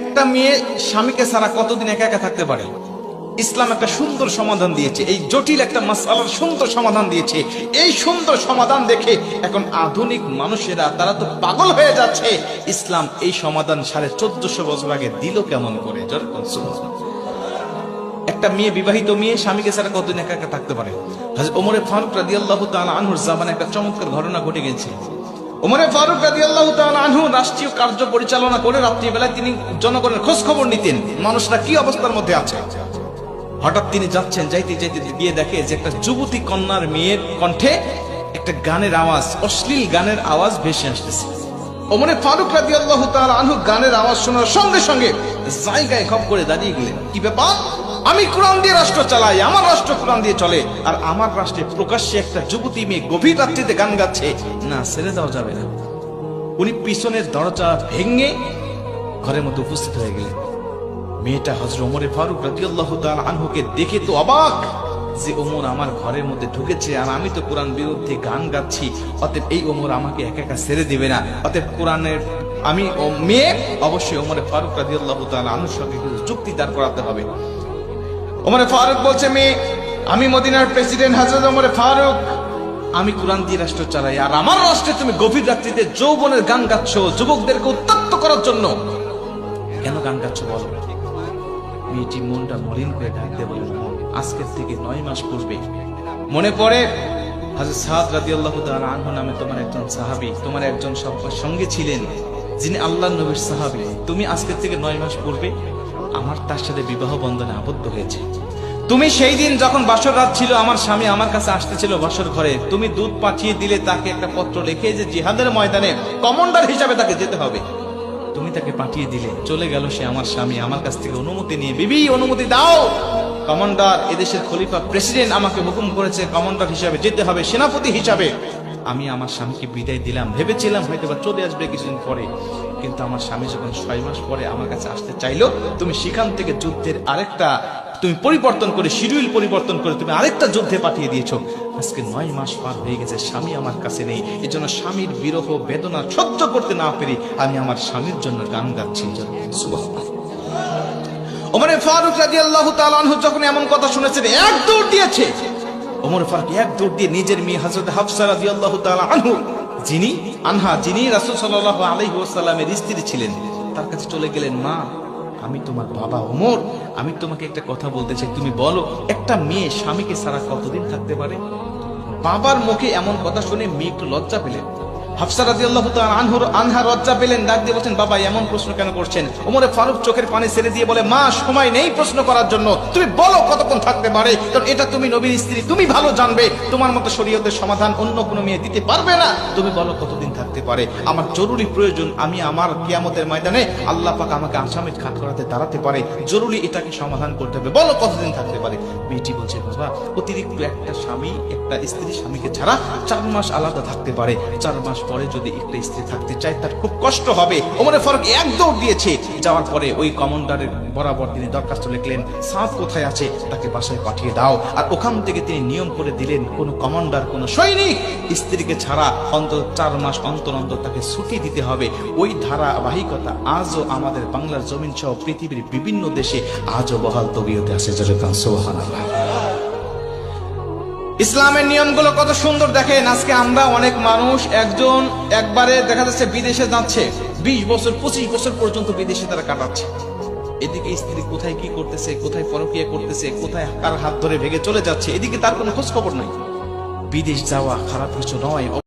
একটা মেয়ে স্বামীকে ছাড়া কতদিন একা একা থাকতে পারে? ইসলাম একটা সুন্দর সমাধান দিয়েছে, এই জটিল একটা মাসালার সুন্দর সমাধান দিয়েছে। এই সুন্দর সমাধান দেখে এখন আধুনিক মানুষেরা, তারা তো পাগল হয়ে যাচ্ছে। ইসলাম এই সমাধান সাড়ে চোদ্দশো বছর আগে দিল কেমন করে। একটা মেয়ে, বিবাহিত মেয়ে, স্বামীকে ছাড়া কতদিন একা একা থাকতে পারে? ওমরে ফারুক রাদিয়াল্লাহু তাআলা আনহুর জামানে একটা চমৎকার ঘটনা ঘটে গেছে। ওমরে ফারুক রাদিয়াল্লাহু তাআলা আনহু রাষ্ট্রীয় কার্য পরিচালনা করে রাত্রিবেলায় তিনি জনগণের খোঁজ খবর নিতেন মানুষরা কি অবস্থার মধ্যে আছে। হঠাৎ তিনি যাচ্ছেন, যাইতে যাইতে গিয়ে দেখে যে একটা যুবতী কন্যার মেয়ের কণ্ঠে একটা গানের আওয়াজ, অশ্লীল গানের আওয়াজ ভেসে আসতেছে। ওমরে ফারুক রাদিয়াল্লাহু তাআলা আনহু গানের আওয়াজ শোনার সঙ্গে সঙ্গে জায়গায় খপ করে দাঁড়িয়ে গেলেন। কি ব্যাপার? আমি কোরআন দিয়ে রাষ্ট্র চালাই, আমার রাষ্ট্র কোরআন দিয়ে চলে, আর আমার রাষ্ট্রে প্রকাশ্যে একটা যুবতী মেয়ে গভীর রাত্রিতে গান গাচ্ছে। না, ছেড়ে দেওয়া যাবে না। উনি পিছনের দরজা ভেঙে ঘরের মধ্যে উপস্থিত হয়ে গেলেন। মেয়েটা হজরত ওমরে ফারুক তাআলা আনহুকে দেখে তো অবাক যে ওমর আমার ঘরের মধ্যে ঢুকেছে, আর আমি তো কোরআন বিরুদ্ধে গান গাচ্ছি, অতএব এই ওমর আমাকে একা একা ছেড়ে দিবে না। অতএব কোরআনের, আমি মেয়ে অবশ্যই ওমরে ফারুক রাদিয়াল্লাহু তাআলা আনহুর সঙ্গে কিছু চুক্তি দাঁড় করাতে হবে। ওমরে ফারুক বলছে, মেয়ে, আমি মদিনার প্রেসিডেন্ট হাজরত ওমরে ফারুক। আমি কোরআন দিয়ে রাষ্ট্র চালাই, আর আমার রাষ্ট্রে তুমি গভীর রাত্রিতে যৌবনের গান গাচ্ছ, যুবকদেরকে উত্তপ্ত করার জন্য। কেন গান গাচ্ছ বলো? মেয়েটি মনটা মলিন করে ডাকতে বলে আজকের থেকে নয় মাস পূর্বে। মনে পড়ে হাজর সাদ রাদি আল্লাহ আনহু নামে তোমার একজন সাহাবি, তোমার একজন সঙ্গে ছিলেন, যিনি আল্লাহ নবীর সাহাবি। তুমি আজকের থেকে নয় মাস পূর্বে আমার তার সাথে বিবাহ বন্ধনে আবদ্ধ হয়েছে। তুমি সেই দিন যখন বাসর রাত ছিল, আমার স্বামী আমার কাছে আসতেছিল বাসর ঘরে। তুমি দুধ পাঠিয়ে দিলে তাকে একটা পত্র লিখে যে জিহাদের ময়দানে কমান্ডার হিসাবে তাকে যেতে হবে। তুমি তাকে পাঠিয়ে দিলে। চলে গেল সে আমার স্বামী। আমার কাছ থেকে অনুমতি নিয়ে, বিবি, অনুমতি দাও! কমান্ডার এদেশের খলিফা প্রেসিডেন্ট আমাকে হুকুম করেছে, কমান্ডার হিসাবে যেতে হবে, সেনাপতি হিসাবে। আমি আমার স্বামীকে বিদায় দিলাম। ভেবেছিলাম হয়তো বা চলে আসবে কিছুদিন পরে। কিন্তু আমার স্বামী যখন ছয় মাস পরে আমার কাছে আসতে চাইলো, তুমি সেখান থেকে যুদ্ধের আরেকটা তুমি পরিবর্তন করে, শিডিউল পরিবর্তন করে তুমি আরেকটা যুদ্ধে পাঠিয়ে দিয়েছ। আজকে নয় মাস পার হয়ে গেছে, স্বামী আমার কাছে নেই। এই জন্য স্বামীর বিরহ, বেদনা সহ্য করতে না পেরে আমি আমার স্বামীর জন্য গান গাচ্ছি। ওমরে ফারুক রাজি আল্লাহ তালু যখন এমন কথা শুনেছেন, এক দৌড় দিয়েছে। ওমর ফারুক এক দৌড় দিয়ে নিজের মেয়ে হজরত হাফসা রাজি আল্লাহ যিনি, আনহা, যিনি রাসুল আলহি স্ত্রী ছিলেন, তার কাছে চলে গেলেন, মা আমি তোমার বাবা ওমর, আমি তোমাকে একটা কথা বলতে চাই। তুমি বলো, একটা মেয়ে স্বামীকে সারা কতদিন থাকতে পারে? বাবার মুখে এমন কথা শুনে মেয়ে একটু লজ্জা পেলেন হাফসা সমাধান অন্য কোনো মেয়ে দিতে পারবে না। তুমি বলো কতদিন থাকতে পারে? আমার জরুরি প্রয়োজন, আমি আমার কিয়ামতের ময়দানে আল্লাহ পাক আমাকে আসামের খাত করাতে দাঁড়াতে পারে। জরুরি এটাকে সমাধান করতে হবে। বলো কতদিন থাকতে পারে? মেয়েটি বলছে অতিরিক্ত একটা স্বামী, একটা স্ত্রী স্বামীকে ছাড়া চার মাস আলাদা থাকতে পারে। চার মাস পরে যদি একটা স্ত্রী থাকতে চায়, তার খুব কষ্ট হবে। ওমরে ফারুক এক দৌড় দিয়েছে। যাওয়ার পরে ওই কমান্ডারের বরাবর তিনি দরখাস্ত লিখলেন, সাঁত কোথায় আছে? তাকে বাসায় পাঠিয়ে দাও। আর ওখান থেকে তিনি নিয়ম করে দিলেন, কোন কমান্ডার, কোন সৈনিক স্ত্রীকে ছাড়া অন্তত চার মাস অন্তর অন্তর তাকে ছুটি দিতে হবে। ওই ধারাবাহিকতা আজও আমাদের বাংলার জমিন সহ পৃথিবীর বিভিন্ন দেশে আজও বহাল তবিয়তে আছে। যেরকম সোহান ইসলামের নিয়মগুলো কত সুন্দর দেখেন। আজকে আমরা অনেক মানুষ একজন একবারে দেখা যাচ্ছে বিদেশে যাচ্ছে। বিশ বছর, পঁচিশ বছর পর্যন্ত বিদেশে তারা কাটাচ্ছে। এদিকে স্ত্রী কোথায় কি করতেছে, কোথায় পরকিয়া করতেছে, কোথায় কার হাত ধরে ভেঙে চলে যাচ্ছে, এদিকে তার কোনো খোঁজ খবর নাই। বিদেশ যাওয়া খারাপ কিছু নয়।